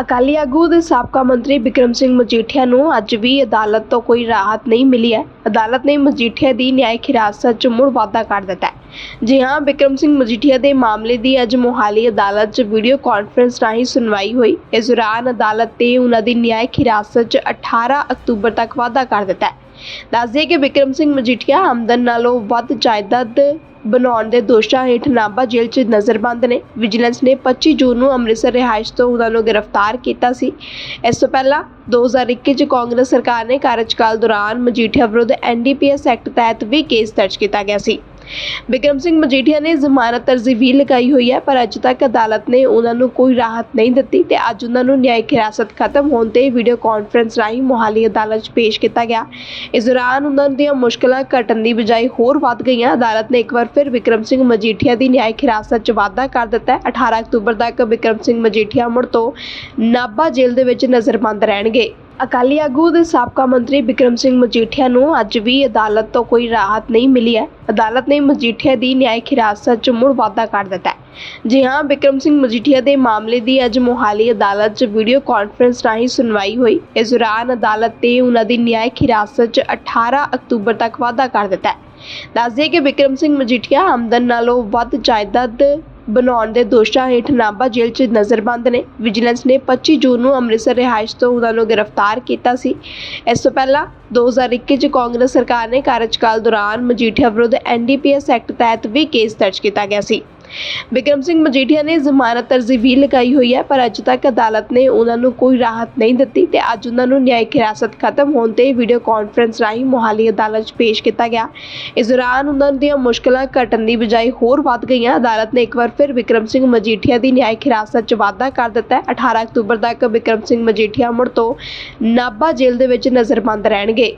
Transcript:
ਅਕਾਲੀ ਆਗੂ ਦੇ ਸਾਬਕਾ ਮੰਤਰੀ ਬਿਕਰਮ ਸਿੰਘ ਮਜੀਠੀਆ ਨੂੰ ਅੱਜ ਵੀ ਅਦਾਲਤ ਤੋਂ ਕੋਈ ਰਾਹਤ ਨਹੀਂ ਮਿਲੀ ਹੈ। ਅਦਾਲਤ ਨੇ ਮਜੀਠੀਆ ਦੀ ਨਿਆਇਕ ਹਿਰਾਸਤ 'ਚ ਮੁੜ ਵਾਧਾ ਕਰ ਦਿੱਤਾ ਹੈ। ਜੀ ਹਾਂ, ਬਿਕਰਮ ਸਿੰਘ ਮਜੀਠੀਆ ਦੇ ਮਾਮਲੇ ਦੀ ਅੱਜ ਮੋਹਾਲੀ ਅਦਾਲਤ 'ਚ ਵੀਡੀਓ ਕਾਨਫਰੰਸ ਰਾਹੀਂ ਸੁਣਵਾਈ ਹੋਈ। ਇਸ ਦੌਰਾਨ ਅਦਾਲਤ ਨੇ ਉਹਨਾਂ ਦੀ ਨਿਆਇਕ ਹਿਰਾਸਤ 'ਚ 18 ਅਕਤੂਬਰ ਤੱਕ ਵਾਧਾ ਕਰ ਦਿੱਤਾ ਹੈ। ਦੱਸਦੇ ਕਿ ਬਿਕਰਮ ਸਿੰਘ ਮਜੀਠੀਆ ਆਮਦਨ ਨਾਲੋਂ ਵੱਧ ਜਾਇਦਾਦ ਬਣਾਉਣ ਦੇ ਦੋਸ਼ਾਂ ਹੇਠ ਨਾਭਾ ਜੇਲ੍ਹ 'ਚ ਨਜ਼ਰਬੰਦ ਨੇ। ਵਿਜੀਲੈਂਸ ਨੇ 25 ਜੂਨ ਨੂੰ ਅੰਮ੍ਰਿਤਸਰ ਰਿਹਾਇਸ਼ ਤੋਂ ਉਹਨਾਂ ਨੂੰ ਗ੍ਰਿਫਤਾਰ ਕੀਤਾ ਸੀ। ਇਸ ਤੋਂ ਪਹਿਲਾਂ 2021 'ਚ ਕਾਂਗਰਸ ਸਰਕਾਰ ਨੇ ਕਾਰਜਕਾਲ ਦੌਰਾਨ ਮਜੀਠੀਆ ਵਿਰੁੱਧ ਐਨਡੀਪੀਐਸ ਐਕਟ ਤਹਿਤ ਵੀ ਕੇਸ ਦਰਜ ਕੀਤਾ ਗਿਆ ਸੀ। ਬਿਕਰਮ ਸਿੰਘ ਮਜੀਠੀਆ ਨੇ ਜ਼ਮਾਨਤ ਅਰਜ਼ੀ ਵੀ ਲਗਾਈ ਹੋਈ ਹੈ, ਪਰ ਅੱਜ ਤੱਕ ਅਦਾਲਤ ਨੇ ਉਹਨਾਂ ਨੂੰ ਕੋਈ ਰਾਹਤ ਨਹੀਂ ਦਿੱਤੀ ਤੇ ਅੱਜ ਉਹਨਾਂ ਨੂੰ ਨਿਆਇਕ ਹਿਰਾਸਤ ਖਤਮ ਹੋਣ ਤੇ ਵੀਡੀਓ ਕਾਨਫਰੰਸ ਰਾਹੀਂ ਮੋਹਾਲੀ ਅਦਾਲਤ 'ਚ ਪੇਸ਼ ਕੀਤਾ ਗਿਆ। ਇਸ ਦੌਰਾਨ ਉਹਨਾਂ ਦੀਆਂ ਮੁਸ਼ਕਲਾਂ ਘਟਣ ਦੀ ਬਜਾਏ ਹੋਰ ਵੱਧ ਗਈਆਂ। ਅਦਾਲਤ ਨੇ ਇੱਕ ਵਾਰ ਫਿਰ ਵਿਕਰਮ ਸਿੰਘ ਮਜੀਠੀਆ ਦੀ ਨਿਆਇਕ ਹਿਰਾਸਤ 'ਚ ਵਾਧਾ ਕਰ ਦਿੱਤਾ ਹੈ। 18 ਅਕਤੂਬਰ ਤੱਕ ਵਿਕਰਮ ਸਿੰਘ ਮਜੀਠੀਆ ਮੁੜ ਤੋਂ ਨਾਭਾ ਜੇਲ੍ਹ ਦੇ ਵਿੱਚ ਨਜ਼ਰਬੰਦ ਰਹਿਣਗੇ। ਅਕਾਲੀ ਆਗੂ ਦੇ ਸਾਬਕਾ ਮੰਤਰੀ ਬਿਕਰਮ ਸਿੰਘ ਮਜੀਠੀਆ ਨੂੰ ਅੱਜ ਵੀ ਅਦਾਲਤ ਤੋਂ ਕੋਈ ਰਾਹਤ ਨਹੀਂ ਮਿਲੀ ਹੈ। ਅਦਾਲਤ ਨੇ ਮਜੀਠੀਆ ਦੀ ਨਿਆਇਕ ਹਿਰਾਸਤ 'ਚ ਮੁੜ ਵਾਧਾ ਕਰ ਦਿੱਤਾ ਹੈ। ਜੀ ਹਾਂ, ਬਿਕਰਮ ਸਿੰਘ ਮਜੀਠੀਆ ਦੇ ਮਾਮਲੇ ਦੀ ਅੱਜ ਮੋਹਾਲੀ ਅਦਾਲਤ 'ਚ ਵੀਡੀਓ ਕਾਨਫਰੰਸ ਰਾਹੀਂ ਸੁਣਵਾਈ ਹੋਈ। ਇਸ ਦੌਰਾਨ ਅਦਾਲਤ ਨੇ ਉਹਨਾਂ ਦੀ ਨਿਆਇਕ ਹਿਰਾਸਤ 'ਚ 18 ਅਕਤੂਬਰ ਤੱਕ ਵਾਧਾ ਕਰ ਦਿੱਤਾ ਹੈ। ਦੱਸਦੇ ਕਿ ਬਿਕਰਮ ਸਿੰਘ ਮਜੀਠੀਆ ਆਮਦਨ ਨਾਲੋਂ ਵੱਧ ਜਾਇਦਾਦ ਬਣਾਉਣ ਦੇ ਦੋਸ਼ਾਂ ਹੇਠ ਨਾਭਾ ਜੇਲ੍ਹ 'ਚ ਨਜ਼ਰਬੰਦ ਨੇ। ਵਿਜੀਲੈਂਸ ਨੇ 25 ਜੂਨ ਨੂੰ ਅੰਮ੍ਰਿਤਸਰ ਰਿਹਾਇਸ਼ ਤੋਂ ਉਹਨਾਂ ਨੂੰ ਗ੍ਰਿਫਤਾਰ ਕੀਤਾ ਸੀ। ਇਸ ਤੋਂ ਪਹਿਲਾਂ 2021 'ਚ ਕਾਂਗਰਸ ਸਰਕਾਰ ਨੇ ਕਾਰਜਕਾਲ ਦੌਰਾਨ ਮਜੀਠੀਆ ਵਿਰੁੱਧ ਐਨਡੀਪੀਐਸ ਐਕਟ ਤਹਿਤ ਵੀ ਕੇਸ ਦਰਜ ਕੀਤਾ ਗਿਆ ਸੀ। ਬਿਕਰਮ ਸਿੰਘ ਮਜੀਠੀਆ ਨੇ ਜ਼ਮਾਨਤ ਅਰਜ਼ੀ ਵੀ ਲਗਾਈ ਹੋਈ ਹੈ, ਪਰ ਅੱਜ ਤੱਕ ਅਦਾਲਤ ਨੇ ਉਹਨਾਂ ਨੂੰ ਕੋਈ ਰਾਹਤ ਨਹੀਂ ਦਿੱਤੀ ਤੇ ਅੱਜ ਉਹਨਾਂ ਨੂੰ ਨਿਆਇਕ ਹਿਰਾਸਤ ਖਤਮ ਹੋਣ ਤੇ ਵੀਡੀਓ ਕਾਨਫਰੰਸ ਰਾਹੀਂ ਮੋਹਾਲੀ ਅਦਾਲਤ 'ਚ ਪੇਸ਼ ਕੀਤਾ ਗਿਆ। ਇਸ ਦੌਰਾਨ ਉਹਨਾਂ ਦੀਆਂ ਮੁਸ਼ਕਲਾਂ ਘਟਣ ਦੀ ਬਜਾਏ ਹੋਰ ਵੱਧ ਗਈਆਂ। ਅਦਾਲਤ ਨੇ ਇੱਕ ਵਾਰ ਫਿਰ ਵਿਕਰਮ ਸਿੰਘ ਮਜੀਠੀਆ ਦੀ ਨਿਆਇਕ ਹਿਰਾਸਤ 'ਚ ਵਾਧਾ ਕਰ ਦਿੱਤਾ ਹੈ। 18 ਅਕਤੂਬਰ ਤੱਕ ਵਿਕਰਮ ਸਿੰਘ ਮਜੀਠੀਆ ਮੁੜ ਤੋਂ ਨਾਭਾ ਜੇਲ੍ਹ ਦੇ ਵਿੱਚ ਨਜ਼ਰਬੰਦ ਰਹਿਣਗੇ।